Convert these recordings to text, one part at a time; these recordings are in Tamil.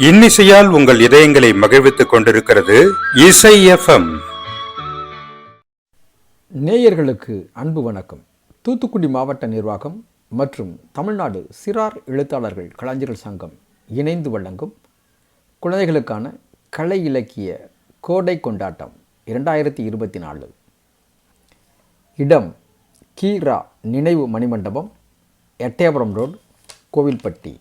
இன்னிசையால் உங்கள் இதயங்களை மகிழ்வித்துக் கொண்டிருக்கிறது இசை எஃப்எம். நேயர்களுக்கு அன்பு வணக்கம். தூத்துக்குடி மாவட்ட நிர்வாகம் மற்றும் தமிழ்நாடு சிறார் எழுத்தாளர்கள் கலைஞர்கள் சங்கம் இணைந்து வழங்கும் குழந்தைகளுக்கான கலை இலக்கிய கோடை கொண்டாட்டம் இரண்டாயிரத்தி இருபத்தி நாலு. இடம் கீரா நினைவு மணிமண்டபம் எட்டயபுரம் ரோடு கோவில்பட்டி.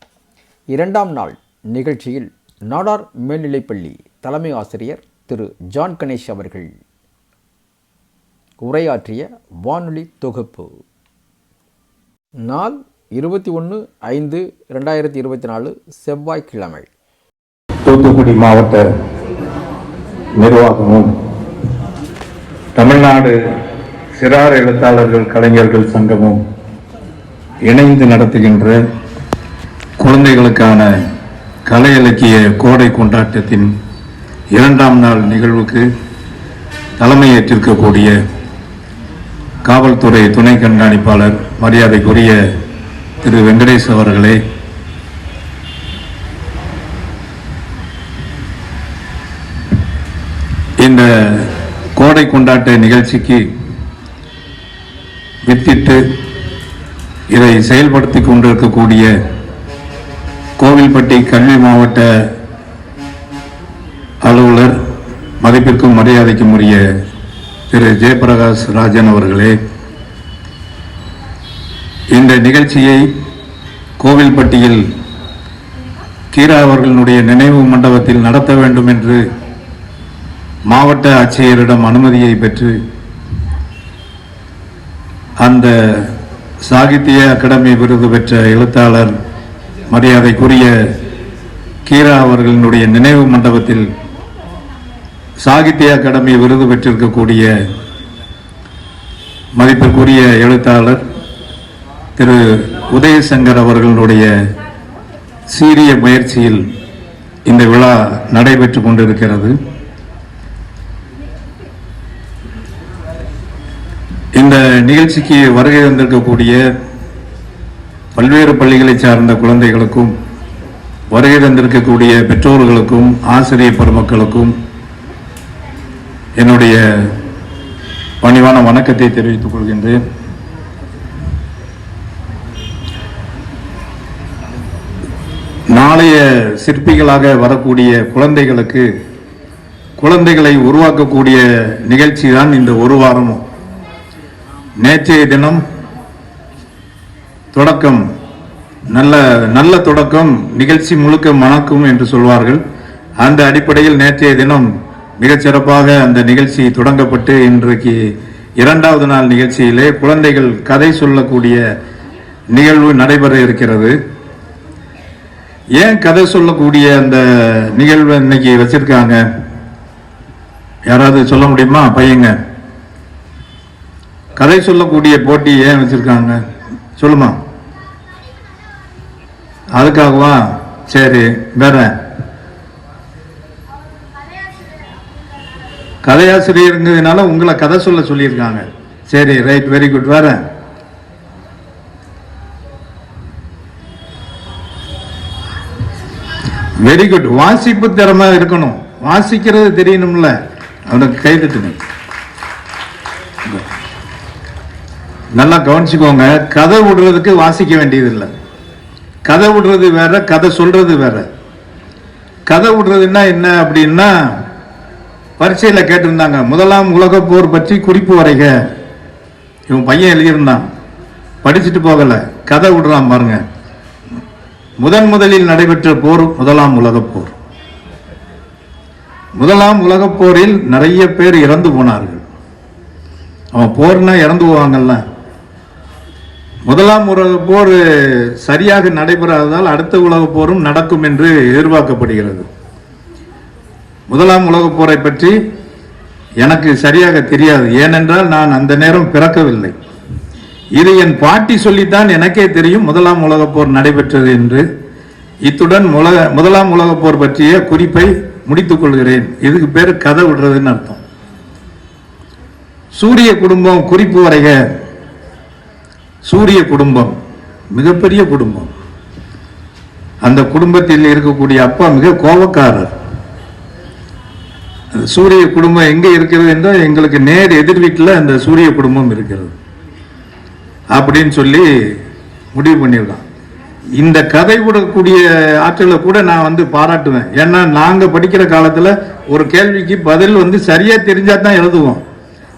இரண்டாம் நாள் நிகழ்ச்சியில் நாடார் மேல்நிலைப்பள்ளி தலைமை ஆசிரியர் திரு ஜான் கணேஷ் அவர்கள். உரையாற்றிய வானொலி தொகுப்பு. நாள் இருபத்தி ஒன்று ஐந்து ரெண்டாயிரத்தி இருபத்தி நாலு செவ்வாய்க்கிழமை. தூத்துக்குடி மாவட்ட நிர்வாகமும் தமிழ்நாடு சிறார் எழுத்தாளர்கள் கலைஞர்கள் சங்கமும் இணைந்து நடத்துகின்ற குழந்தைகளுக்கான கலை இலக்கிய கோடை கொண்டாட்டத்தின் இரண்டாம் நாள் நிகழ்வுக்கு தலைமையேற்றிருக்கக்கூடிய காவல்துறை துணை கண்காணிப்பாளர் மரியாதைக்குரிய திரு வெங்கடேஷ் அவர்களே இந்த கோடை கொண்டாட்ட நிகழ்ச்சிக்கு வித்திட்டு இதை செயல்படுத்தி கொண்டிருக்கக்கூடிய கோவில்பட்டி கல்வி மாவட்ட அலுவலர் மதிப்பிற்கும் மரியாதைக்கும் உரிய திரு. ஜெயபிரகாஷ் ராஜன் அவர்களே இந்த நிகழ்ச்சியை கோவில்பட்டியில் கீரா அவர்களுடைய நினைவு மண்டபத்தில் நடத்த வேண்டும் என்று மாவட்ட ஆட்சியரிடம் அனுமதியை பெற்று அந்த சாகித்ய அகாடமி விருது பெற்ற எழுத்தாளர் மரியாதைக்குரிய கீரா அவர்களினுடைய நினைவு மண்டபத்தில் சாகித்ய அகாடமி விருது பெற்றிருக்கக்கூடிய மதிப்பிற்குரிய எழுத்தாளர் திரு உதயசங்கர் அவர்களுடைய சீரிய முயற்சியில் இந்த விழா நடைபெற்று கொண்டிருக்கிறது. இந்த நிகழ்ச்சிக்கு வருகை வந்திருக்கக்கூடிய பல்வேறு பள்ளிகளை சார்ந்த குழந்தைகளுக்கும் வருகை தந்திருக்கக்கூடிய பெற்றோர்களுக்கும் ஆசிரியர் பெருமக்களுக்கும் என்னுடைய பணிவான வணக்கத்தை தெரிவித்துக் கொள்கின்றேன். நாளைய சிற்பிகளாக வரக்கூடிய குழந்தைகளுக்கு குழந்தைகளை உருவாக்கக்கூடிய நிகழ்ச்சி தான் இந்த ஒரு வாரமும். நேற்றைய தினம் தொடக்கம். நல்ல நல்ல தொடக்கம் நிகழ்ச்சி முழுக்க மணக்கும் என்று சொல்வார்கள். அந்த அடிப்படையில் நேற்றைய தினம் மிகச்சிறப்பாக அந்த நிகழ்ச்சி தொடங்கப்பட்டு இன்றைக்கு இரண்டாவது நாள் நிகழ்ச்சியிலே குழந்தைகள் கதை சொல்லக்கூடிய நிகழ்வு நடைபெற இருக்கிறது. ஏன் கதை சொல்லக்கூடிய அந்த நிகழ்வு இன்னைக்கு வச்சிருக்காங்க? யாராவது சொல்ல முடியுமா? பையங்க. கதை சொல்லக்கூடிய போட்டி ஏன் வச்சிருக்காங்க? சொல்லுமா. அதுக்காகவா? சரி வேற. கதையாசிரியருங்கிறதுனால உங்களை கதை சொல்ல சொல்லியிருக்காங்க. சரி ரைட் வெரி குட் வேற. வெரி குட் வாசிப்பு திறமை இருக்கணும். வாசிக்கிறது தெரியணும்ல. அவனுக்கு கை நல்லா கவனிச்சுக்கோங்க. கதை விடுறதுக்கு வாசிக்க வேண்டியதில்லை. கதை விடுறது வேற கதை சொல்றது வேற. கதை விடுறதுன்னா என்ன அப்படின்னா பரீட்சையில் கேட்டிருந்தாங்க முதலாம் உலகப் போர் பற்றி குறிப்பு வரைக. இவன் பையன் எழுதியிருந்தான். படிச்சுட்டு போகல. கதை விடுறான் பாருங்க. முதன் முதலில் நடைபெற்ற போர் முதலாம் உலகப் போர். முதலாம் உலகப் போரில் நிறைய பேர் இறந்து போனார்கள். அவன் போர்னா இறந்து போவாங்கல்ல. முதலாம் உலக போர் சரியாக நடைபெறாததால் அடுத்த உலக போரும் நடக்கும் என்று எதிர்பார்க்கப்படுகிறது. முதலாம் உலக போரை பற்றி எனக்கு சரியாக தெரியாது. ஏனென்றால் நான் அந்த நேரம் பிறக்கவில்லை. இது என் பாட்டி சொல்லித்தான் எனக்கே தெரியும் முதலாம் உலகப் போர் நடைபெற்றது என்று. இத்துடன் உலக முதலாம் உலக போர் பற்றிய குறிப்பை முடித்துக் கொள்கிறேன். இதுக்கு பேர் கதை விடுறதுன்னு அர்த்தம். சூரிய குடும்பம் குறிப்பு வரைக. சூரிய குடும்பம் மிகப்பெரிய குடும்பம். அந்த குடும்பத்தில் இருக்கக்கூடிய அப்பா மிக கோபக்காரர். சூரிய குடும்பம் எங்கே இருக்கிறது என்றால் எங்களுக்கு நேர் எதிர் வீட்டில் அந்த சூரிய குடும்பம் இருக்கிறது. அப்படின்னு சொல்லி முடிவு பண்ணியிருக்கான் இந்த கதை விடக்கூடிய ஆற்றலை கூட நான் வந்து பாராட்டுவேன். ஏன்னா நாங்கள் படிக்கிற காலத்தில் ஒரு கேள்விக்கு பதில் வந்து சரியாக தெரிஞ்சால் தான் எழுதுவோம்.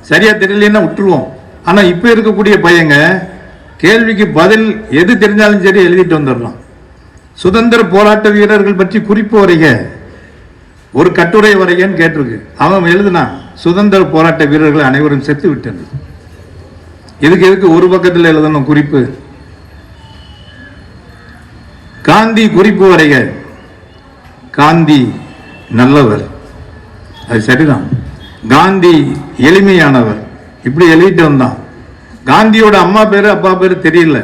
சரியாக தெரியலன்னா விட்டுருவோம். ஆனால் இப்போ இருக்கக்கூடிய பையங்க கேள்விக்கு பதில் எது தெரிஞ்சாலும் சரி எழுதிட்டு வந்துடலாம் சுதந்திர போராட்ட வீரர்கள் பற்றி குறிப்பு வரைக. ஒரு கட்டுரை வரைகன்னு கேட்டிருக்கு. அவன் எழுதுனான் சுதந்திர போராட்ட வீரர்கள் அனைவரும் செத்து விட்டனர். இதுக்கு எதுக்கு ஒரு பக்கத்தில் எழுதணும் குறிப்பு? காந்தி குறிப்பு வரைக. காந்தி நல்லவர். அது சரிதான். காந்தி எளிமையானவர். இப்படி எழுதிட்டு வந்தான். காந்தியோட அம்மா பேரு அப்பா பேரு தெரியல.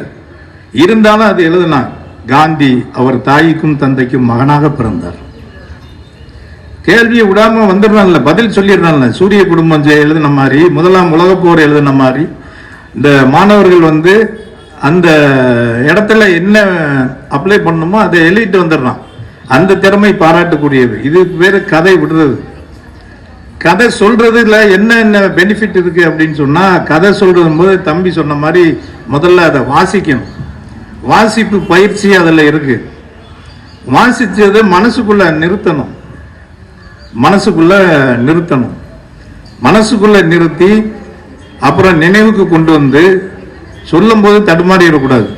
இருந்தாலும் அது எழுதினான் காந்தி அவர் தாய்க்கும் தந்தைக்கும் மகனாக பிறந்தார். கேள்வியை விடாம வந்துடுறான்ல பதில் சொல்லிடுறான்ல. சூரிய குடும்பம் எழுதின மாதிரி முதலாம் உலக போர் எழுதின மாதிரி இந்த மாணவர்கள் வந்து அந்த இடத்துல என்ன அப்ளை பண்ணணுமோ அதை எழுதிட்டு வந்துடுறான். அந்த திறமை பாராட்டக்கூடியது இது பேர் கதை விடுறது. கதை சொல்றதுல என்ன என்ன பெனிஃபிட் இருக்கு அப்படின்னு சொன்னா கதை சொல்றது போது தம்பி சொன்ன மாதிரி முதல்ல அதை வாசிக்கணும். வாசிப்பு பயிற்சி அதில் இருக்கு. வாசிச்சதை மனசுக்குள்ள நிறுத்தணும். மனசுக்குள்ள நிறுத்தணும். மனசுக்குள்ள நிறுத்தி அப்புறம் நினைவுக்கு கொண்டு வந்து சொல்லும்போது தடுமாறிடக்கூடாது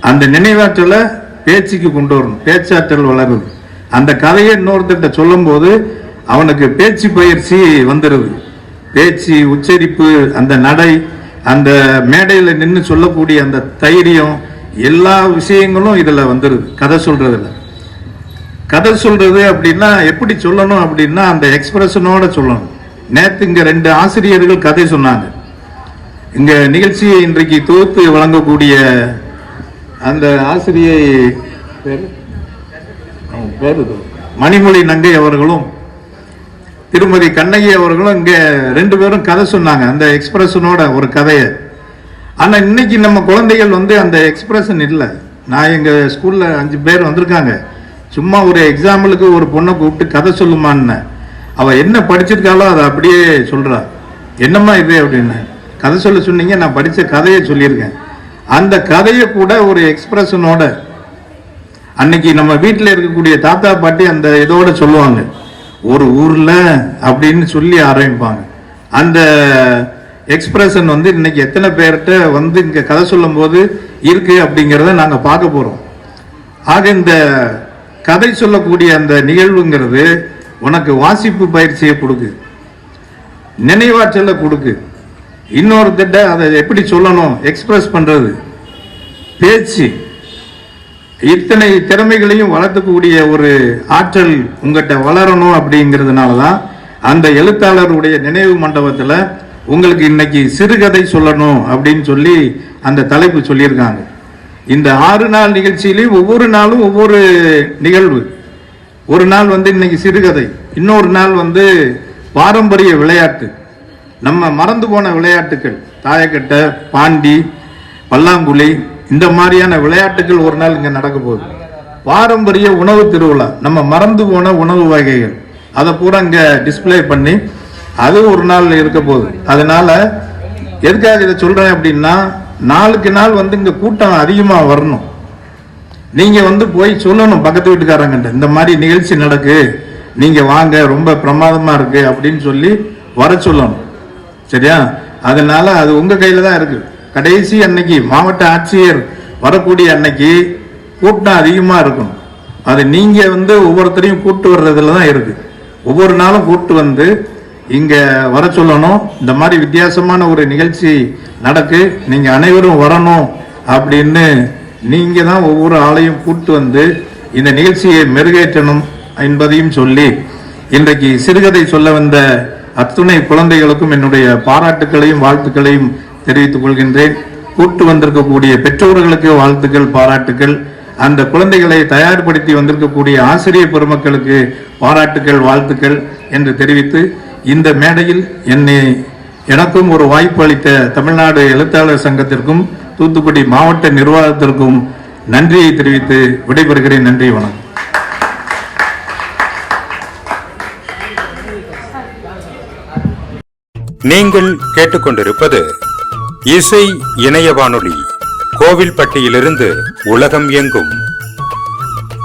அந்த நினைவாற்றலை பேச்சுக்கு கொண்டு வரணும். பேச்சாற்றல் வளருது. அந்த கதையை இன்னொருத்தட்ட சொல்லும்போது அவனுக்கு பேச்சு பயிற்சி வந்துடுது பேச்சு உச்சரிப்பு அந்த நடை அந்த மேடையில் நின்று சொல்லக்கூடிய அந்த தைரியம் எல்லா விஷயங்களும் இதில் வந்துடுது கதை சொல்கிறதுல கதை சொல்கிறது அப்படின்னா எப்படி சொல்லணும் அப்படின்னா அந்த எக்ஸ்பிரஷனோட சொல்லணும். நேற்று இங்கே ரெண்டு ஆசிரியர்கள் கதை சொன்னாங்க. இங்கே நிகழ்ச்சியை இன்றைக்கு தொகுத்து வழங்கக்கூடிய அந்த ஆசிரியை பேர்? அவங்க பேரு மணிமொழி நங்கை அவர்களும் திருமதி கண்ணகி அவர்களும் இங்கே ரெண்டு பேரும் கதை சொன்னாங்க. அந்த எக்ஸ்பிரஷனோட ஒரு கதையை. ஆனால் இன்னைக்கு நம்ம குழந்தைகள் வந்து அந்த எக்ஸ்பிரஷன் இல்லை. நான் எங்கள் ஸ்கூலில் அஞ்சு பேர் வந்திருக்காங்க. சும்மா ஒரு எக்ஸாம்பிளுக்கு ஒரு பொண்ணை கூப்பிட்டு கதை சொல்லுமான்னு. அவள் என்ன படிச்சிருக்காளோ அதை அப்படியே சொல்கிறா என்னம்மா இது அப்படின்னு. கதை சொல்ல சொன்னீங்க நான் படித்த கதையை சொல்லியிருக்கேன். அந்த கதையை கூட ஒரு எக்ஸ்பிரஷனோட அன்னைக்கு நம்ம வீட்டில் இருக்கக்கூடிய தாத்தா பாட்டி அந்த இதோட சொல்லுவாங்க. ஒரு ஊரில் அப்படின்னு சொல்லி ஆரம்பிப்பாங்க. அந்த எக்ஸ்பிரஷன் வந்து இன்னைக்கு எத்தனை பேர்கிட்ட வந்து இங்கே கதை சொல்லும் போது அப்படிங்கிறத நாங்கள் பார்க்க போகிறோம் ஆக இந்த கதை சொல்லக்கூடிய அந்த நிகழ்வுங்கிறது உனக்கு வாசிப்பு பயிற்சியை கொடுக்கு. நினைவாற்றலை கொடுக்கு. இன்னொருத்திட்ட அதை எப்படி சொல்லணும்? எக்ஸ்பிரஸ் பண்ணுறது பேச்சு. இத்தனை திறமைகளையும் வளர்த்துக்கூடிய ஒரு ஆற்றல் உங்ககிட்ட வளரணும் அப்படிங்கிறதுனால தான் அந்த எழுத்தாளருடைய நினைவு மண்டபத்தில் உங்களுக்கு இன்னைக்கு சிறுகதை சொல்லணும் அப்படின்னு சொல்லி அந்த தலைப்பு சொல்லியிருக்காங்க. இந்த ஆறு நாள் நிகழ்ச்சியிலையும் ஒவ்வொரு நாளும் ஒவ்வொரு நிகழ்வு. ஒரு நாள் வந்து இன்னைக்கு சிறுகதை இன்னொரு நாள் வந்து பாரம்பரிய விளையாட்டு. நம்ம மறந்து போன விளையாட்டுகள் தாயக்கட்டை பாண்டி பல்லாங்குழி இந்த மாதிரியான விளையாட்டுகள் ஒரு நாள் இங்கே நடக்க போகுது. பாரம்பரிய உணவு திருவிழா. நம்ம மறந்து போன உணவு வகைகள். அதை பூரா இங்கே டிஸ்ப்ளே பண்ணி அது ஒரு நாள் இருக்க போகுது. அதனால எதுக்காக இதை சொல்கிறேன் அப்படின்னா நாளுக்கு நாள் வந்து இங்கே கூட்டம் அதிகமாக வரணும். நீங்கள் வந்து போய் சொல்லணும் பக்கத்து வீட்டுக்காரங்கிட்ட. இந்த மாதிரி நிகழ்ச்சி நடக்கு. நீங்கள் வாங்க ரொம்ப பிரமாதமாக இருக்குது அப்படின்னு சொல்லி வர சொல்லணும். சரியா? அதனால அது உங்கள் கையில் தான் இருக்குது கடைசி அன்னைக்கு மாவட்ட ஆட்சியர் வரக்கூடிய அன்னைக்கு கூட்டம் அதிகமாக இருக்கும் அது நீங்கள் வந்து ஒவ்வொருத்தரையும் கூப்பிட்டு வர்றதுல தான் இருக்குது ஒவ்வொரு நாளும் கூப்பிட்டு வந்து இங்கே வர சொல்லணும். இந்த மாதிரி வித்தியாசமான ஒரு நிகழ்ச்சி நடக்கு. நீங்கள் அனைவரும் வரணும் அப்படின்னு நீங்கள் தான் ஒவ்வொரு ஆளையும் கூப்பிட்டு வந்து இந்த நிகழ்ச்சியை மெருகேற்றணும் என்பதையும் சொல்லி இன்றைக்கு சிறுகதை சொல்ல வந்த அத்துணை குழந்தைகளுக்கும் என்னுடைய பாராட்டுக்களையும் வாழ்த்துக்களையும் தெரிவித்துக் கொள்கின்றேன். கூட்டு வந்திருக்கக்கூடிய பெற்றோர்களுக்கு வாழ்த்துக்கள் பாராட்டுக்கள். அந்த குழந்தைகளை தயார்படுத்தி வந்திருக்கக்கூடிய ஆசிரியர் பெருமக்களுக்கு பாராட்டுக்கள் வாழ்த்துக்கள் என்று தெரிவித்து இந்த மேடையில் என்னை எனக்கும் ஒரு வாய்ப்பு அளித்த தமிழ்நாடு எழுத்தாளர் சங்கத்திற்கும் தூத்துக்குடி மாவட்ட நிர்வாகத்திற்கும் நன்றியை தெரிவித்து விடைபெறுகிறேன். நன்றி வணக்கம். நீங்கள் கேட்டுக்கொண்டிருப்பது இசை இணைய வானொலி கோவில்பட்டியிலிருந்து உலகம் எங்கும்